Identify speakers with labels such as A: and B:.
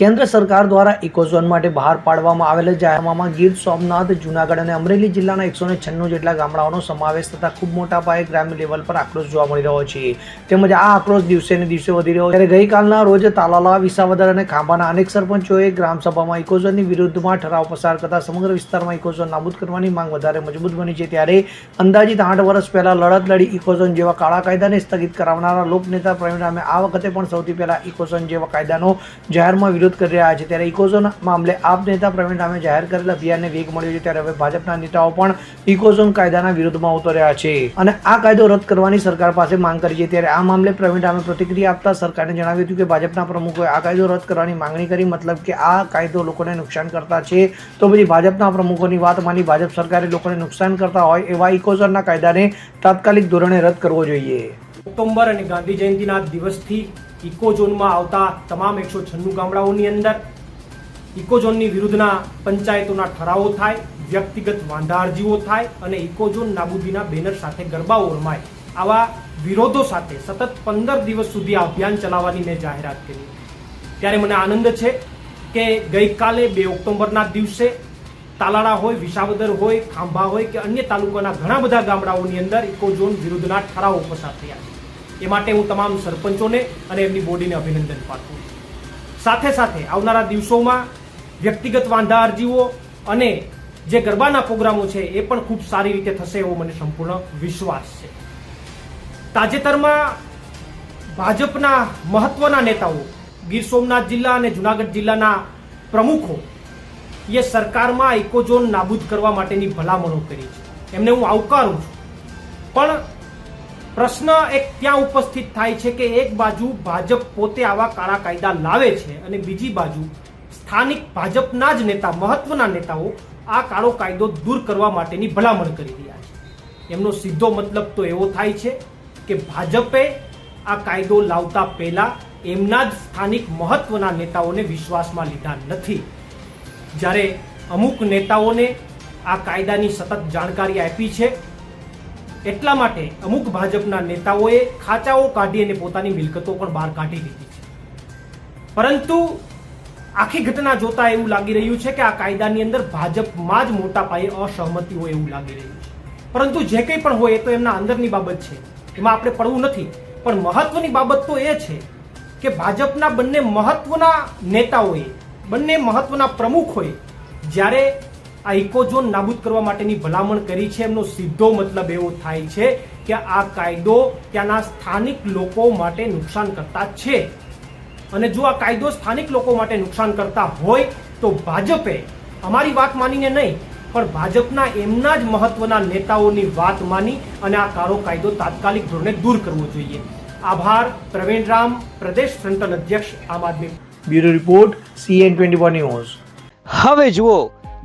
A: કેન્દ્ર સરકાર દ્વારા ઇકોઝોન માટે બહાર પાડવામાં આવેલા જાહેરનામામાં ગીર સોમનાથ, જૂનાગઢ અને અમરેલી જિલ્લાના એકસો ને છન્નું જેટલા ગામડાઓનો સમાવેશ થતા ખૂબ મોટા પાયે ગ્રામ્ય લેવલ પર આક્રોશ જોવા મળી રહ્યો છે. તેમજ આ આક્રોશ દિવસે ને દિવસે વધી રહ્યો ત્યારે ગઈકાલના રોજ તાલાલા, વિસાવદર અને ખાંભાના અનેક સરપંચોએ ગ્રામસભામાં ઇકોઝોનની વિરુદ્ધમાં ઠરાવ પસાર કરતા સમગ્ર વિસ્તારમાં ઇકોઝોન નાબૂદ કરવાની માંગ વધારે મજબૂત બની છે. ત્યારે અંદાજિત આઠ વર્ષ પહેલા લડત લડી ઇકોઝોન જેવા કાળા કાયદાને સ્થગિત કરાવનારા લોકનેતા પ્રવીણ રામે આ વખતે પણ સૌથી પહેલા ઇકોઝોન જેવા કાયદાનો જાહેરમાં વિરોધ કરી રહ્યા છે. ત્યારે ઇકોઝોન મામલે આપ નેતા પ્રવીણ રામે જાહેર કરેલ અભિયાનને વેગ મળ્યો છે. ત્યારે હવે ભાજપના નેતાઓ પણ ઇકોઝોન કાયદાના વિરોધમાં ઉતર્યા છે. અને આ કાયદો રદ કરવાની સરકાર પાસે માંગ કરી છે. ત્યારે આ મામલે પ્રવીણ રામે પ્રતિક્રિયા આપતા સરકારને જણાવ્યું હતું કે ભાજપના પ્રમુખોએ આ કાયદો રદ કરવાની માંગણી કરી. મતલબ કે આ કાયદો લોકોને નુકસાન કરતા છે. તો પછી ભાજપના પ્રમુખોની વાત માની ભાજપ સરકારે લોકોને નુકસાન કરતા હોય એવા ઇકોઝોનના કાયદાને તાત્કાલિક ધોરણે રદ કરવો જોઈએ.
B: ઓક્ટોબર અને ગાંધી જયંતિના દિવસથી ઇકોઝોનમાં આવતા તમામ એકસો છન્નું ગામડાઓની અંદર ઇકોઝોનની વિરુદ્ધના પંચાયતોના ઠરાવો થાય, વ્યક્તિગત વાંધા અરજીઓ થાય અને ઇકોઝોન નાબૂદીના બેનર સાથે ગરબાઓ રમાય. આવા વિરોધો સાથે સતત પંદર દિવસ સુધી આ અભિયાન ચલાવવાની મેં જાહેરાત કરી. ત્યારે મને આનંદ છે કે ગઈકાલે બે ઓક્ટોબરના દિવસે તાલાળા હોય, વિસાવદર હોય, ખાંભા હોય કે અન્ય તાલુકાના ઘણા બધા ગામડાઓની અંદર ઇકોઝોન વિરુદ્ધના ઠરાવો પસાર થયા છે. એ માટે હું તમામ સરપંચોને અને એમની બોડીને અભિનંદન પાઠવું છું. સાથે સાથે આવનારા દિવસોમાં વ્યક્તિગત વાંધા અરજીઓ અને જે ગરબાના પ્રોગ્રામો છે એ પણ ખૂબ સારી રીતે થશે એવો મને સંપૂર્ણ વિશ્વાસ છે. તાજેતરમાં ભાજપના મહત્વના નેતાઓ, ગીર સોમનાથ જિલ્લા અને જુનાગઢ જિલ્લાના પ્રમુખો, એ સરકારમાં ઇકોઝોન નાબૂદ કરવા માટેની ભલામણો કરી છે. એમને હું આવકારું છું. પણ પ્રશ્ન એક ત્યાં ઉપસ્થિત થાય છે કે એક બાજુ ભાજપ પોતે આવા કાળા કાયદા લાવે છે અને બીજી બાજુ સ્થાનિક ભાજપના જ નેતા, મહત્વના નેતાઓ આ કાળો કાયદો દૂર કરવા માટેની ભલામણ કરી રહ્યા છે. એમનો સીધો મતલબ તો એવો થાય છે કે ભાજપે આ કાયદો લાવતા પહેલા એમના જ સ્થાનિક મહત્વના નેતાઓને વિશ્વાસમાં લીધા નથી. જ્યારે અમુક નેતાઓને આ કાયદાની સતત જાણકારી આપી છે એટલા માટે અમુક ભાજપના નેતાઓએ ખાચાઓ કાઢી અને પોતાની મિલકતો પણ બહાર કાઢી દીધી છે. પરંતુ આખી ઘટના જોતા એવું લાગી રહ્યું છે કે આ કાયદાની અંદર ભાજપમાં જ મોટા પાયે અસહમતિ હોય એવું લાગી રહ્યું છે. પરંતુ જે કંઈ પણ હોય એ તો એમના અંદરની બાબત છે. એમાં આપણે પડવું નથી. પણ મહત્વની બાબત તો એ છે કે ભાજપના બંને મહત્વના નેતાઓએ, બંને મહત્વના પ્રમુખોએ જ્યારે આ ઇકોઝોન નાબૂદ કરવા માટેની ભલામણ કરી છે. એમનો સીધો મતલબ એવો થાય છે કે આ કાયદો ત્યાંના સ્થાનિક લોકો માટે નુકસાન કરતા છે. અને જો આ કાયદો સ્થાનિક લોકો માટે નુકસાન કરતા હોય તો ભાજપે અમારી વાત માનીને નહીં પણ ભાજપના એમના જ મહત્વના નેતાઓની વાત માની અને આ કાળો કાયદો તાત્કાલિક ધોરણે દૂર કરવો જોઈએ. આભાર પ્રવીણ રામ પ્રદેશ ફ્રન્ટલ અધ્યક્ષ Aam Aadmi
A: bureau report CN twenty one news.
C: હવે જુઓ